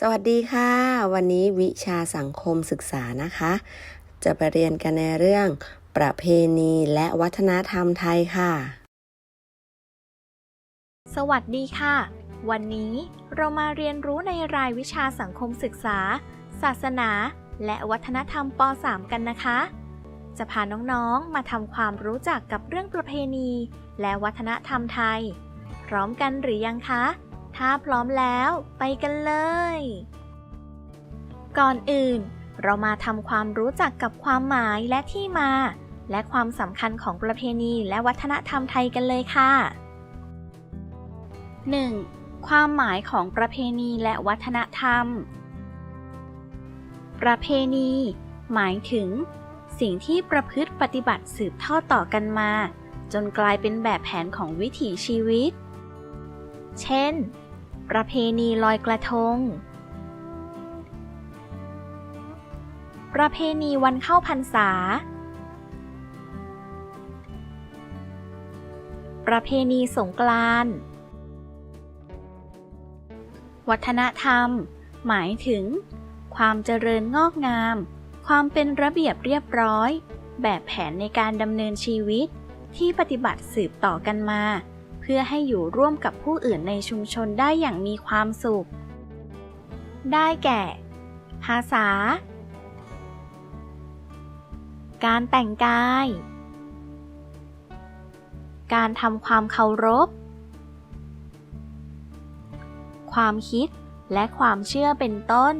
สวัสดีค่ะ วันนี้วิชาสังคมศึกษานะคะ จะไปเรียนกันในเรื่อง ประเพณีและวัฒนธรรมไทยค่ะ สวัสดีค่ะ วันนี้เรามาเรียนรู้ในรายวิชาสังคมศึกษา ศาสนา และวัฒนธรรมป .3 กันนะคะ จะพาน้องๆมาทำความรู้จักกับเรื่องประเพณี และวัฒนธรรมไทย พร้อมกันหรือยังคะ ถ้าพร้อมแล้วไปกันเลย ก่อนอื่น เรามาทำความรู้จักกับความหมายและที่มา และความสำคัญของประเพณีและวัฒนธรรมไทยกันเลยค่ะ 1. ความหมายของประเพณีและวัฒนธรรม ประเพณี หมายถึง สิ่งที่ประพฤติปฏิบัติสืบทอดต่อกันมา จนกลายเป็นแบบแผนของวิถีชีวิต เช่น ประเพณีลอยกระทง ประเพณีวันเข้าพรรษา ประเพณีสงกรานต์วัฒนธรรม หมายถึง ความเจริญงอกงาม ความเป็นระเบียบเรียบร้อย แบบแผนในการดำเนินชีวิตที่ปฏิบัติสืบต่อกันมา เพื่อให้อยู่ร่วมกับผู้อื่นในชุมชนได้อย่างมีความสุข ได้แก่ ภาษา การแต่งกาย การทำความเคารพ ความคิดและความเชื่อเป็นต้น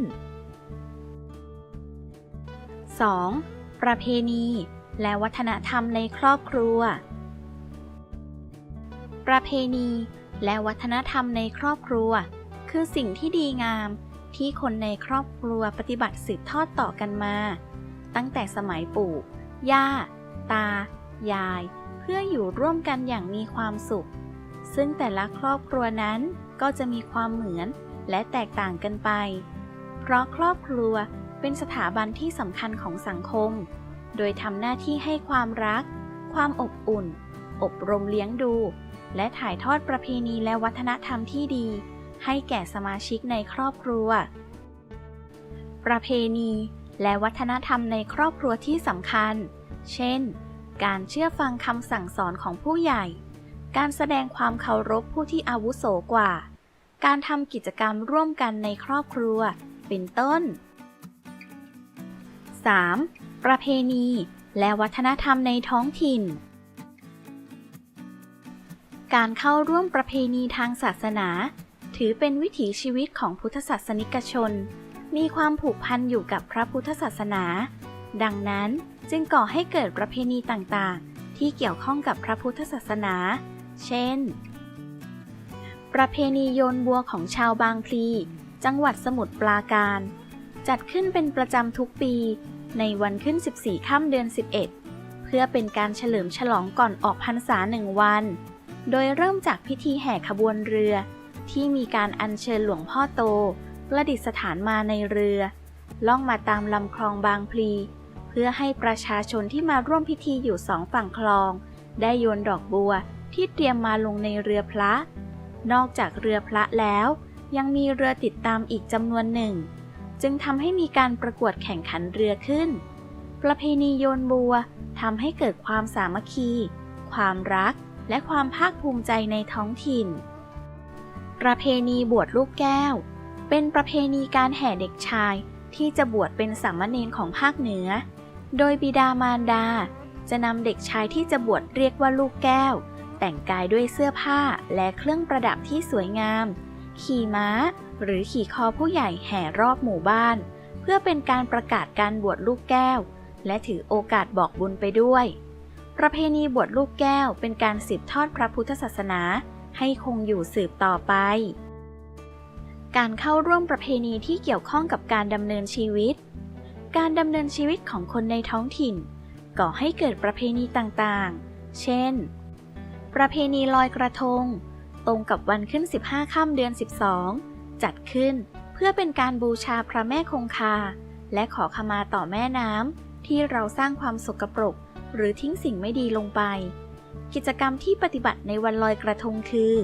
2. ประเพณี และวัฒนธรรมในครอบครัว ประเพณี และวัฒนธรรมในครอบครัว คือสิ่งที่ดีงามที่คนในครอบครัวปฏิบัติสืบทอดต่อกันมา ตั้งแต่สมัยปู่ ย่า ตา ยาย เพื่ออยู่ร่วมกันอย่างมีความสุข ซึ่งแต่ละครอบครัวนั้นก็จะมีความเหมือนและแตกต่างกันไป เพราะครอบครัวเป็นสถาบันที่สำคัญของสังคม โดยทำหน้าที่ให้ความรัก ความอบอุ่น อบรมเลี้ยงดู และถ่ายทอดประเพณีและวัฒนธรรมที่ดี ให้แก่สมาชิกในครอบครัว ประเพณีและวัฒนธรรมในครอบครัวที่สำคัญ เช่น การเชื่อฟังคำสั่งสอนของผู้ใหญ่ การแสดงความเคารพผู้ที่อาวุโสกว่า การทำกิจกรรมร่วมกันในครอบครัว เป็นต้น 3. ประเพณี และวัฒนธรรมในท้องถิ่น การเข้าร่วมประเพณีทางศาสนา ถือเป็นวิถีชีวิตของพุทธศาสนิกชน มีความผูกพันอยู่กับพระพุทธศาสนา ดังนั้นจึงก่อให้เกิดประเพณีต่างๆ ที่เกี่ยวข้องกับพระพุทธศาสนา เช่น ประเพณีโยนบัวของชาวบางพลี จังหวัดสมุทรปราการ จัดขึ้นเป็นประจำทุกปี ในวันขึ้น 14 ค่ำเดือน 11 เพื่อเป็นการเฉลิมฉลองก่อนออกพรรษาหนึ่งวัน โดยเริ่มจากพิธีแห่ขบวนเรือ ที่มีการอัญเชิญหลวงพ่อโต ประดิษฐานมาในเรือ ล่องมาตามลำคลองบางพลี เพื่อให้ประชาชนที่มาร่วมพิธีอยู่สองฝั่งคลอง ได้โยนดอกบัวที่เตรียมมาลงในเรือพระ นอกจากเรือพระแล้ว ยังมีเรือติดตามอีกจำนวนหนึ่ง จึงทำให้มีการประกวดแข่งขันเรือขึ้น ประเพณีโยนบัวทำให้เกิดความสามัคคี ความรัก และความภาคภูมิใจในท้องถิ่น ประเพณีบวชลูกแก้ว เป็นประเพณีการแห่เด็กชายที่จะบวชเป็นสามเณรของภาคเหนือ โดยบิดามารดา จะนำเด็กชายที่จะบวชเรียกว่าลูกแก้ว แต่งกายด้วยเสื้อผ้าและเครื่องประดับที่สวยงาม ขี่ม้า หรือขี่คอผู้ใหญ่แห่รอบหมู่บ้าน เพื่อเป็นการประกาศการบวชลูกแก้ว และถือโอกาสบอกบุญไปด้วย ประเพณีบวชลูกแก้วเป็นการสืบทอดพระพุทธศาสนาให้คงอยู่สืบต่อไป การเข้าร่วมประเพณีที่เกี่ยวข้องกับการดำเนินชีวิต การดำเนินชีวิตของคนในท้องถิ่น ก่อให้เกิดประเพณีต่างๆ เช่น ประเพณีลอยกระทง ตรงกับวันขึ้น 15 ค่ำเดือน 12 จัดขึ้นเพื่อเป็นการบูชาพระแม่คงคา และขอขมาต่อแม่น้ำที่เราสร้างความสกปรก หรือทิ้งสิ่งไม่ดีลงไป กิจกรรมที่ปฏิบัติในวันลอยกระทงคือ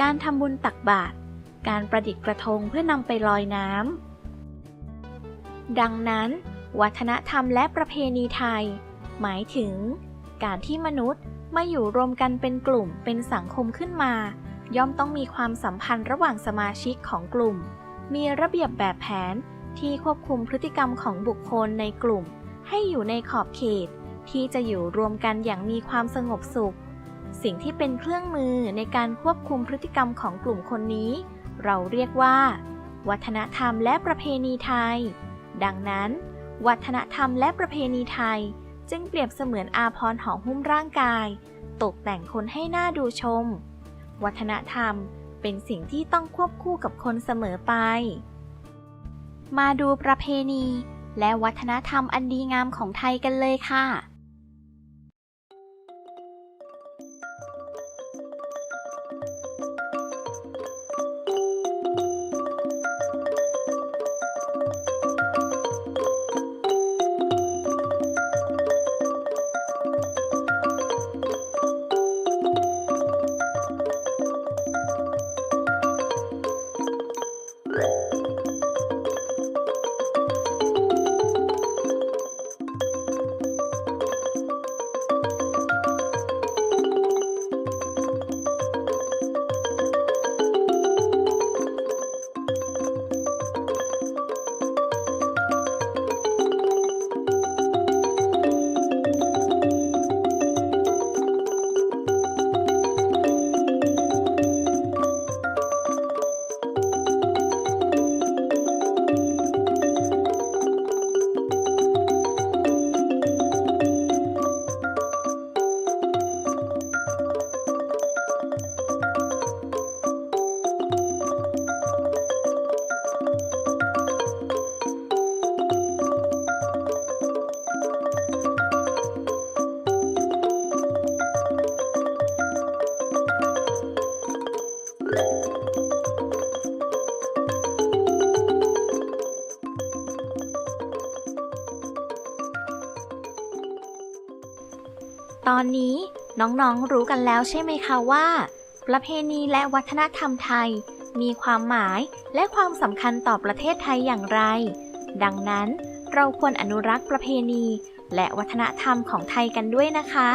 การทำบุญตักบาตร การประดิษฐ์กระทงเพื่อนำไปลอยน้ำ ดังนั้น วัฒนธรรมและประเพณีไทย หมายถึง การที่มนุษย์มาอยู่รวมกันเป็นกลุ่มเป็นสังคมขึ้นมา ย่อมต้องมีความสัมพันธ์ระหว่างสมาชิกของกลุ่ม มีระเบียบแบบแผนที่ควบคุมพฤติกรรมของบุคคลในกลุ่ม ให้อยู่ในขอบเขต ที่จะอยู่รวมกันอย่างมีความสงบสุข สิ่งที่เป็นเครื่องมือในการควบคุมพฤติกรรมของกลุ่มคนนี้ เราเรียกว่า วัฒนธรรมและประเพณีไทย ดังนั้น วัฒนธรรมและประเพณีไทย จึงเปรียบเสมือนอาภรณ์ห่อหุ้มร่างกาย ตกแต่งคนให้หน่าดูชม วัฒนธรรมเป็นสิ่งที่ต้องควบคู่กับคนเสมอไป มาดูประเพณีและวัฒนธรรมอันดีงามของไทยกันเลยค่ะ Blah. ตอนนี้น้องๆรู้กันแล้วใช่ไหมคะว่า ประเพณีและวัฒนธรรมไทย มีความหมายและความสำคัญต่อประเทศไทยอย่างไร ดังนั้นเราควรอนุรักษ์ประเพณี และวัฒนธรรมของไทยกันด้วยนะคะ